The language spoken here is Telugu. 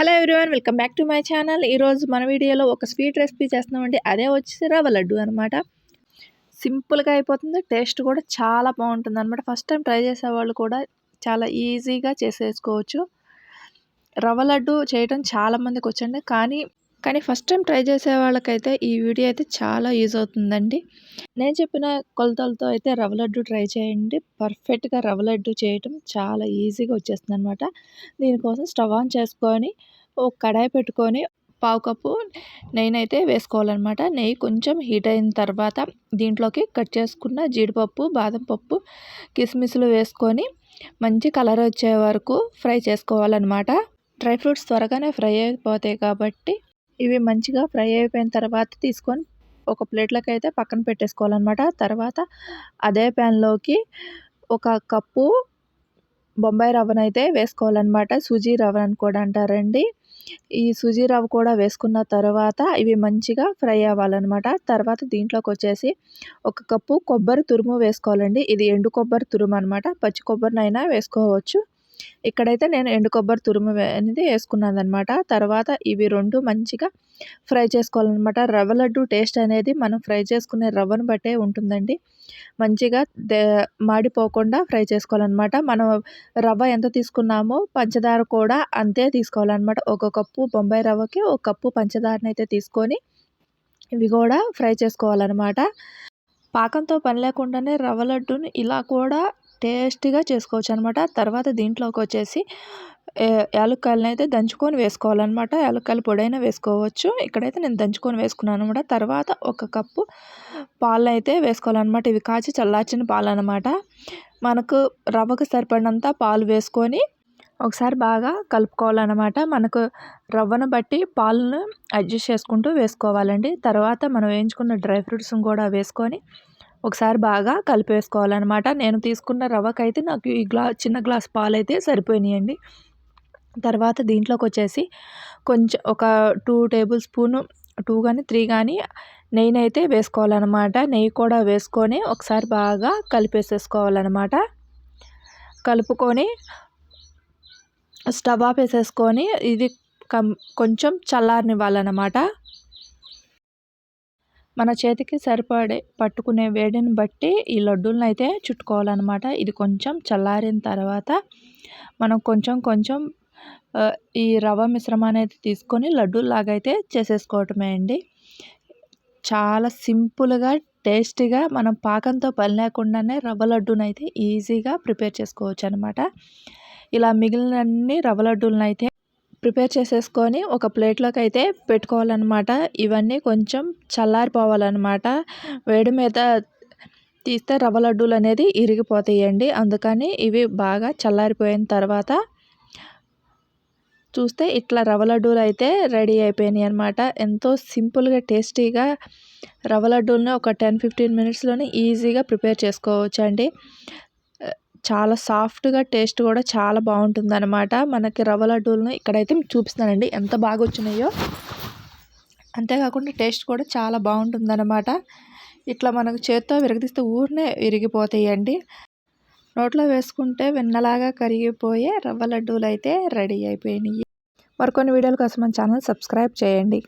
Hello everyone welcome back to my channel. ఈరోజు మన వీడియోలో ఒక స్వీట్ రెసిపీ చేస్తున్నామండి. అదే వచ్చేసి రవ్వ లడ్డు అనమాట సింపుల్గా అయిపోతుంది. టేస్ట్ కూడా చాలా బాగుంటుంది అనమాట ఫస్ట్ టైం ట్రై చేసేవాళ్ళు కూడా చాలా ఈజీగా చేసేసుకోవచ్చు. రవ్వ లడ్డు చేయడం చాలామందికి వచ్చండి. కానీ కానీ ఫస్ట్ టైం ట్రై చేసే వాళ్ళకైతే ఈ వీడియో అయితే చాలా యూజ్ అవుతుందండి. నేను చెప్పిన కొలతలతో అయితే రవ్వ లడ్డు ట్రై చేయండి. పర్ఫెక్ట్గా రవ్వ లడ్డు చేయటం చాలా ఈజీగా వచ్చేస్తుంది అనమాట దీనికోసం స్టవ్ ఆన్ చేసుకొని ఒక కడాయి పెట్టుకొని పావు కప్పు నెయ్యి అయితే వేసుకోవాలన్నమాట. నెయ్యి కొంచెం హీట్ అయిన తర్వాత దీంట్లోకి కట్ చేసుకున్న జీడిపప్పు బాదం పప్పు కిస్మిస్లు వేసుకొని మంచి కలర్ వచ్చే వరకు ఫ్రై చేసుకోవాలన్నమాట. డ్రై ఫ్రూట్స్ త్వరగానే ఫ్రై అయిపోతాయి కాబట్టి ఇవి మంచిగా ఫ్రై అయిపోయిన తర్వాత తీసుకొని ఒక ప్లేట్లోకి అయితే పక్కన పెట్టేసుకోవాలన్నమాట. తర్వాత అదే ప్యాన్లోకి ఒక కప్పు బొంబాయి రవ్వనైతే వేసుకోవాలన్నమాట. సూజీ రవ్వ అని కూడా అంటారండి. ఈ సూజీ రవ్వ కూడా వేసుకున్న తర్వాత ఇవి మంచిగా ఫ్రై అవ్వాలన్నమాట. తర్వాత దీంట్లోకి వచ్చేసి ఒక కప్పు కొబ్బరి తురుము వేసుకోవాలండి. ఇది ఎండు కొబ్బరి తురుము అనమాట పచ్చి కొబ్బరినైనా వేసుకోవచ్చు. ఇక్కడైతే నేను ఎండు కొబ్బరి తురుము అనేది వేసుకున్నాను అనమాట తర్వాత ఇవి రెండు మంచిగా ఫ్రై చేసుకోవాలన్నమాట. రవ్వ లడ్డు టేస్ట్ అనేది మనం ఫ్రై చేసుకునే రవ్వను బట్టే ఉంటుందండి. మంచిగా మాడిపోకుండా ఫ్రై చేసుకోవాలన్నమాట. మనం రవ్వ ఎంత తీసుకున్నామో పంచదార కూడా అంతే తీసుకోవాలన్నమాట. ఒక కప్పు బొంబాయి రవ్వకి ఒక కప్పు పంచదారని అయితే తీసుకొని ఇవి కూడా ఫ్రై చేసుకోవాలన్నమాట. పాకంతో పని లేకుండానే రవ్వ లడ్డుని ఇలా కూడా టేస్టీగా చేసుకోవచ్చు అనమాట తర్వాత దీంట్లోకి వచ్చేసి యాలక్కాయలను అయితే దంచుకొని వేసుకోవాలన్నమాట యాలక్కాయల పొడైనా వేసుకోవచ్చు. ఇక్కడైతే నేను దంచుకొని వేసుకున్నాను అనమాట తర్వాత ఒక కప్పు పాలు అయితే వేసుకోవాలన్నమాట ఇవి కాచి చల్లార్చిన పాలు అనమాట మనకు రవ్వకు సరిపడినంత పాలు వేసుకొని ఒకసారి బాగా కలుపుకోవాలన్నమాట మనకు రవ్వను బట్టి పాలను అడ్జస్ట్ చేసుకుంటూ వేసుకోవాలండి. తర్వాత మనం వేయించుకున్న డ్రై ఫ్రూట్స్ని కూడా వేసుకొని ఒకసారి బాగా కలిపేసుకోవాలన్నమాట. నేను తీసుకున్న రవ్వకైతే నాకు ఈ గ్లా చిన్న గ్లాస్ పాలు అయితే సరిపోయినాయండి. తర్వాత దీంట్లోకి వచ్చేసి కొంచెం ఒక టూ టేబుల్ స్పూన్ టూ కానీ త్రీ కానీ నెయ్యినైతే అయితే వేసుకోవాలన్నమాట. నెయ్యి కూడా వేసుకొని ఒకసారి బాగా కలిపేసేసుకోవాలన్నమాట. కలుపుకొని స్టవ్ ఆఫ్ వేసేసుకొని ఇది కం కొంచెం చల్లారనివ్వాలన్నమాట. మన చేతికి సరిపడే పట్టుకునే వేడిని బట్టి ఈ లడ్డూలను అయితే చుట్టుకోవాలన్నమాట. ఇది కొంచెం చల్లారిన తర్వాత మనం కొంచెం కొంచెం ఈ రవ్వ మిశ్రమాన్ని అయితే తీసుకొని లడ్డూలాగా అయితే చేసేసుకోవటమే అండి. చాలా సింపుల్గా టేస్టీగా మనం పాకంతో పని లేకుండానే రవ్వ లడ్డూని అయితే ఈజీగా ప్రిపేర్ చేసుకోవచ్చు అనమాట ఇలా మిగిలినన్ని రవ్వ లడ్డూలను అయితే ప్రిపేర్ చేసేసుకొని ఒక ప్లేట్లోకి అయితే పెట్టుకోవాలన్నమాట. ఇవన్నీ కొంచెం చల్లారిపోవాలన్నమాట. వేడి మీద తీస్తే రవ్వ లడ్డూలు అనేది ఇరిగిపోతాయండి. అందుకని ఇవి బాగా చల్లారిపోయిన తర్వాత చూస్తే ఇట్లా రవ్వ లడ్డూలు అయితే రెడీ అయిపోయినాయి అనమాట ఎంతో సింపుల్గా టేస్టీగా రవ్వ లడ్డూలని ఒక టెన్ ఫిఫ్టీన్ మినిట్స్లోనే ఈజీగా ప్రిపేర్ చేసుకోవచ్చు అండి చాలా సాఫ్ట్గా టేస్ట్ కూడా చాలా బాగుంటుంది అనమాట మనకి రవ్వ లడ్డూలను ఇక్కడైతే చూపిస్తానండి ఎంత బాగా వచ్చినాయో అంతేకాకుండా టేస్ట్ కూడా చాలా బాగుంటుందన్నమాట. ఇట్లా మనకు చేత్తో విరగదీస్తే ఊరినే విరిగిపోతాయండి. నోట్లో వేసుకుంటే వెన్నలాగా కరిగిపోయే రవ్వ లడ్డూలు అయితే రెడీ అయిపోయినాయి. మరికొన్ని వీడియోల కోసం మన ఛానల్ సబ్స్క్రైబ్ చేయండి.